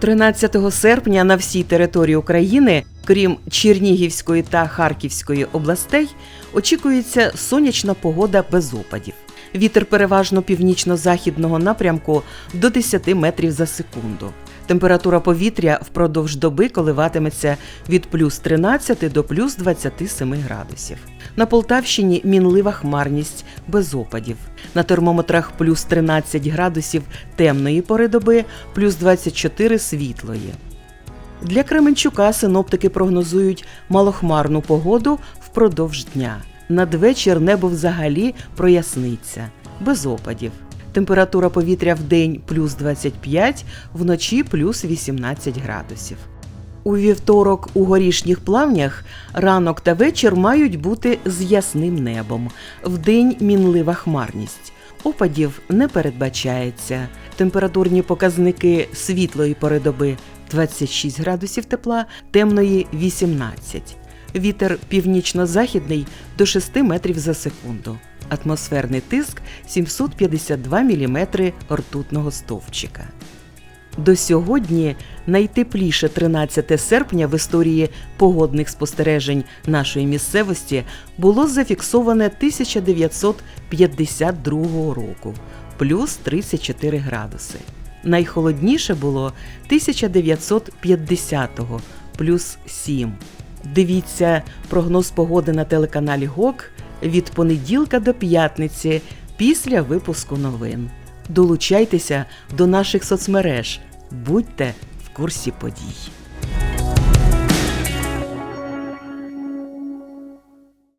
13 серпня на всій території України, крім Чернігівської та Харківської областей, очікується сонячна погода без опадів. Вітер переважно північно-західного напрямку до 10 метрів за секунду. Температура повітря впродовж доби коливатиметься від плюс 13 до плюс 27 градусів. На Полтавщині мінлива хмарність без опадів. На термометрах плюс 13 градусів темної пори доби, плюс 24 світлої. Для Кременчука синоптики прогнозують малохмарну погоду впродовж дня. Надвечір небо взагалі проясниться, без опадів. Температура повітря в день плюс 25, вночі плюс 18 градусів. У вівторок у горішніх плавнях ранок та вечір мають бути з ясним небом. Вдень мінлива хмарність. Опадів не передбачається. Температурні показники світлої пори доби 26 градусів тепла, темної 18. Вітер північно-західний до 6 метрів за секунду. Атмосферний тиск 752 мм ртутного стовпчика. До сьогодні найтепліше 13 серпня в історії погодних спостережень нашої місцевості було зафіксоване 1952 року плюс 34 градуси. Найхолодніше було 1950-го плюс 7. Дивіться прогноз погоди на телеканалі ГОК від понеділка до п'ятниці після випуску новин. Долучайтеся до наших соцмереж, будьте в курсі подій.